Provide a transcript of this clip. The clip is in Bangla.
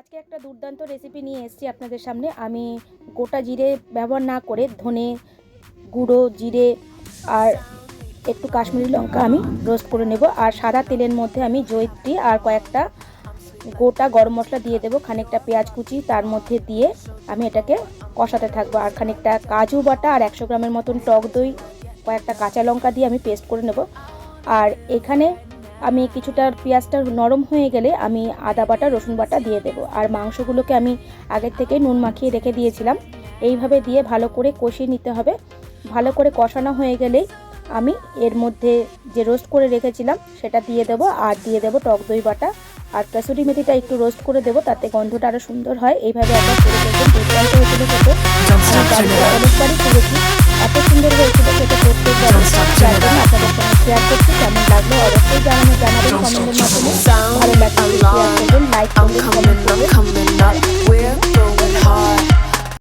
আজকে একটা দুর্দান্ত রেসিপি নিয়ে এসেছি আপনাদের সামনে। আমি গোটা জিরে ব্যবহার না করে ধনে গুঁড়ো, জিরে আর একটু কাশ্মীরি লঙ্কা আমি রোস্ট করে নেব। আর সাদা তেলের মধ্যে আমি জয়িত্রী আর কয়েকটা গোটা গরম মশলা দিয়ে দেবো, খানিকটা পেঁয়াজ কুচি, তার মধ্যে দিয়ে আমি এটাকে কষাতে থাকব। আর খানিকটা কাজু বাটা আর একশো গ্রামের মতন টক দই, কয়েকটা কাঁচা লঙ্কা দিয়ে আমি পেস্ট করে নেব। আর এখানে আমি কিছুটা পেঁয়াজটা নরম হয়ে গেলে আমি আদা বাটা রসুন বাটা দিয়ে দেবো। আর মাংসগুলোকে আমি আগের থেকে নুন মাখিয়ে রেখে দিয়েছিলাম। এইভাবে দিয়ে ভালো করে কষিয়ে নিতে হবে। ভালো করে কষানো হয়ে গেলেই আমি এর মধ্যে যে রোস্ট করে রেখেছিলাম সেটা দিয়ে দেবো। আর দিয়ে দেবো টক দই বাটা। আর কাসুরি মেথিটা একটু রোস্ট করে দেবো তাতে গন্ধটা আরও সুন্দর হয়। এইভাবে একবার করে দেখবেন দুর্দান্ত হয়েছিল খেতে। অনেকবারই করেছি এত সুন্দর হয়েছিল I'm coming, I'm coming up.